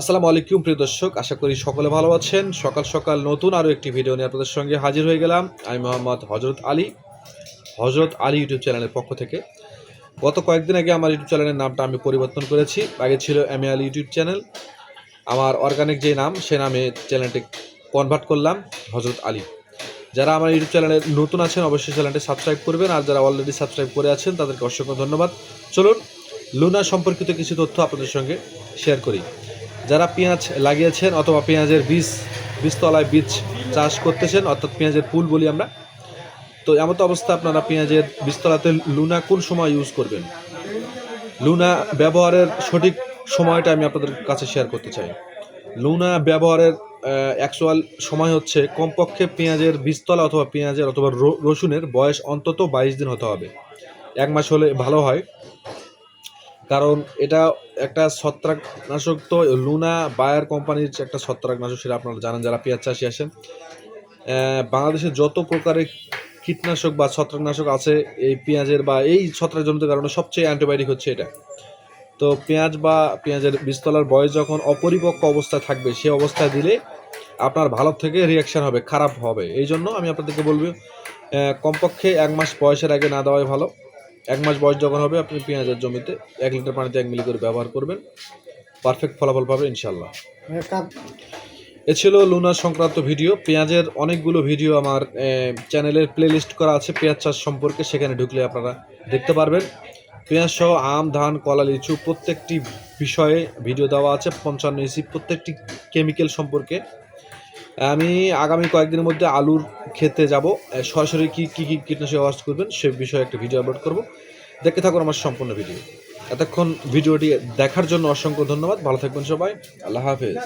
আসসালামু আলাইকুম, প্রিয় দর্শক। আশা করি সকলে ভালো আছেন। সকাল সকাল নতুন আরও একটি ভিডিও নিয়ে আপনাদের সঙ্গে হাজির হয়ে গেলাম। আমি মোহাম্মদ হজরত আলী হজরত আলী ইউটিউব চ্যানেলের পক্ষ থেকে। গত কয়েকদিন আগে আমার ইউটিউব চ্যানেলের নামটা আমি পরিবর্তন করেছি। আগে ছিল এম আলী ইউটিউব চ্যানেল। আমার অর্গানিক যে নাম, সে নামে চ্যানেলটি কনভার্ট করলাম হজরত আলী। যারা আমার ইউটিউব চ্যানেলে নতুন আছেন, অবশ্যই চ্যানেলটি সাবস্ক্রাইব করবেন। আর যারা অলরেডি সাবস্ক্রাইব করে আছেন, তাদেরকে অসংখ্য ধন্যবাদ। চলুন লুনা সম্পর্কিত কিছু তথ্য আপনাদের সঙ্গে শেয়ার করি। যারা পেঁয়াজ লাগিয়েছেন অথবা পেঁয়াজের বীজ, বীজতলায় বীজ চাষ করতেছেন, অর্থাৎ পেঁয়াজের ফুল বলি আমরা, তো এমত অবস্থা আপনারা পেঁয়াজের বীজতলাতে লুনা কোন সময় ইউজ করবেন? লুনা ব্যবহারের সঠিক সময়টা আমি আপনাদের কাছে শেয়ার করতে চাই। লুনা ব্যবহারের অ্যাকচুয়াল সময় হচ্ছে কমপক্ষে পেঁয়াজের বীজতলা অথবা পেঁয়াজের অথবা রসুনের বয়স অন্তত বাইশ দিন হতে হবে। এক মাস হলে ভালো হয়। কারণ এটা একটা ছত্রাকনাশক তো, লুনা বায়ার কোম্পানির একটা ছত্রাকনাশক, সেটা আপনারা জানেন যারা পেঁয়াজ চাষি আসেন। বাংলাদেশে যত প্রকারের কীটনাশক বা ছত্রাকনাশক আছে, এই পেঁয়াজের বা এই ছত্রাকজনিত কারণে সবচেয়ে অ্যান্টিবায়োটিক হচ্ছে এটা। তো পেঁয়াজ বা পেঁয়াজের বীজতলার বয়স যখন অপরিপক্ক অবস্থায় থাকবে, সে অবস্থায় দিলে আপনার ভালো থেকে রিয়াকশান হবে, খারাপ হবে। এই জন্য আমি আপনাদেরকে বলব কমপক্ষে এক মাস বয়সের আগে না দেওয়াই ভালো। এক মাস বয়স যখন হবে আপনি পেঁয়াজের জমিতে এক লিটার পানিতে এক মিলি করে ব্যবহার করবেন। পারফেক্ট ফলাফল পাবে ইনশাল্লাহ এ ছিল লুনার সংক্রান্ত ভিডিও। পেঁয়াজের অনেকগুলো ভিডিও আমার চ্যানেলের প্লেলিস্ট করা আছে পেঁয়াজ চাষ সম্পর্কে। সেখানে ঢুকলে আপনারা দেখতে পারবেন। পেঁয়াজ সহ আম ধান কলা লিচু প্রত্যেকটি বিষয়ে ভিডিও দেওয়া আছে পঞ্চান্ন ইসি প্রত্যেকটি কেমিক্যাল সম্পর্কে। আমি আগামী কয়েকদিনের মধ্যে আলুর খেতে যাব। সরাসরি কি কি কি কীটনাশক ব্যবহার করবেন সে বিষয়ে একটা ভিডিও আপলোড করব। দেখতে থাকুন আমার সম্পূর্ণ ভিডিও এতক্ষণ ভিডিওটি দেখার জন্য অসংখ্য ধন্যবাদ। ভালো থাকবেন সবাই। আল্লাহ হাফেজ।